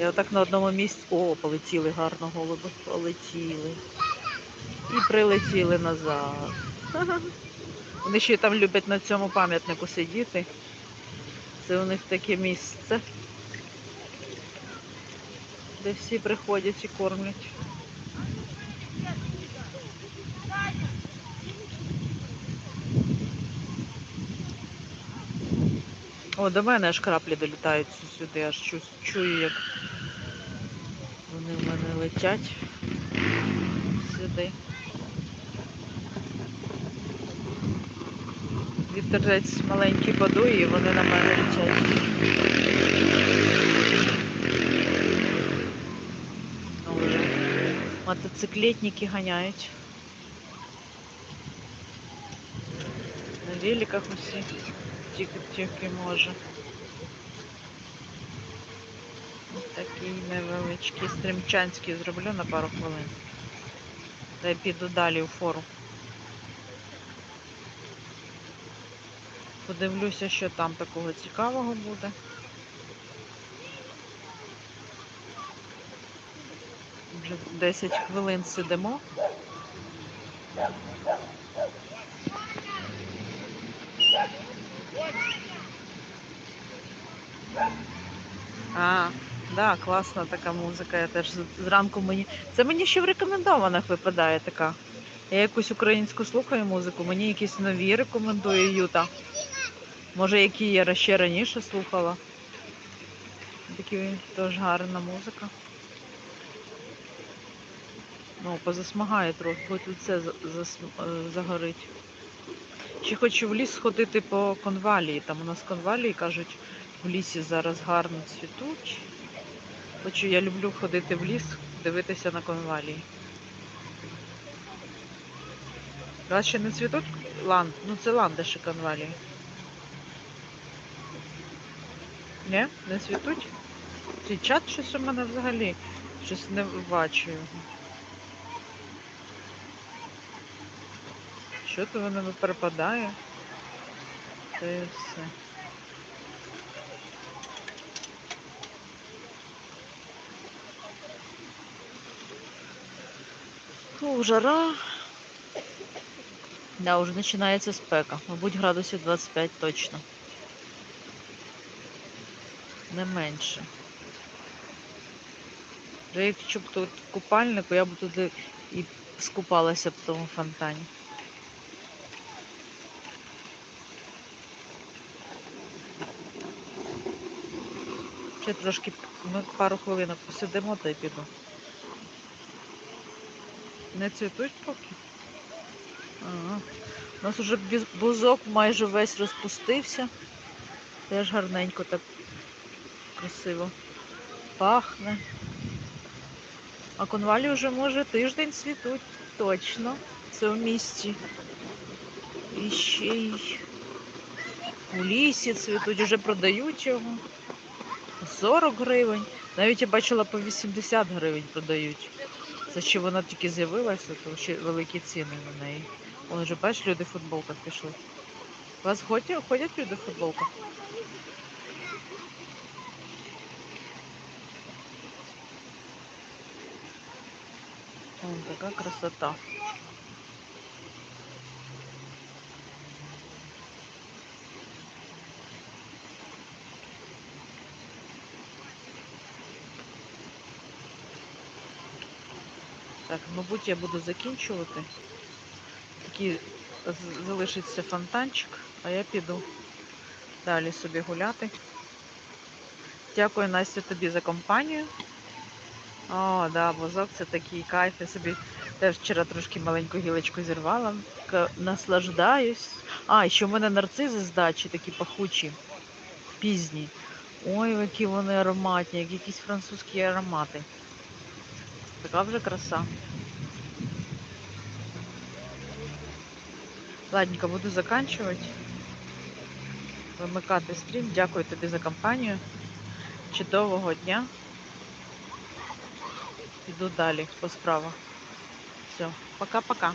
І отак на одному місці. О, полетіли гарно голуби. Полетіли. І прилетіли назад. Вони ще там люблять на цьому пам'ятнику сидіти. Це у них таке місце, де всі приходять і кормлять. О, до мене аж краплі долітають сюди, аж чу- чую, як летять сюди. Вітерець маленький подує, і вони на мене летять. Ну, Мотоциклетники ганяють. На великах усі тільки-тільки може. Такий невеличкий стримчанський зроблю на пару хвилин. Та й піду далі у фору. Подивлюся, що там такого цікавого буде. Вже 10 хвилин сидимо. А, да, класна така музика. Я теж зранку мені. Це мені ще в рекомендованих випадає така. Я якусь українську слухаю музику, мені якісь нові рекомендує Юта. Може, які я ще раніше слухала. Такі теж гарна музика. Ну, позасмагає трохи, хоч тут це за- зас- е, загорить. Ще хочу в ліс сходити по конвалії. Там у нас конвалії кажуть, в лісі зараз гарно цвітуть. Хочу, я люблю ходити в ліс, дивитися на конвалії. Вас ще не цвітуть ланд? Ну це ландиші конвалії. Ні? Не цвітуть? Цей чат щось у мене взагалі щось не бачу його. Що то воно не перепадає? Це все. Фу, жара. Да, уже починається спека. Мабуть, градусів 25 точно. Не менше. Вже якщо б тут купальнику, я б туди і скупалася б в тому фонтані. Ще трошки, ми пару хвилинок посидимо та й піду. Не цвітуть поки? У нас біз- бузок майже весь розпустився. Теж гарненько так красиво пахне. А конвалі вже може тиждень цвітуть. Точно. Це в місті. І ще й у лісі цвітуть, вже продають його. 40 гривень. Навіть я бачила по 80 гривень продають. Це ще вона тільки з'явилася, то ще великі ціни на неї. Вон вже бачиш, люди в футболках пішли. У вас ходять, люди в футболках? Вон така красота. Так, мабуть, я буду закінчувати. Такий залишиться фонтанчик, а я піду далі собі гуляти. Дякую, Настя, тобі за компанію. О, да, бузок це такий кайф. Я собі теж вчора трошки маленьку гілочку зірвала. Наслаждаюсь. А, ще в мене нарцизи з дачі такі пахучі, пізні. Ой, які вони ароматні, як якісь французькі аромати. Така вже краса. Ладненько, буду заканчивать. Вимикати стрім. Дякую тобі за компанію. Чудового дня. Піду далі по справах. Все, пока-пока.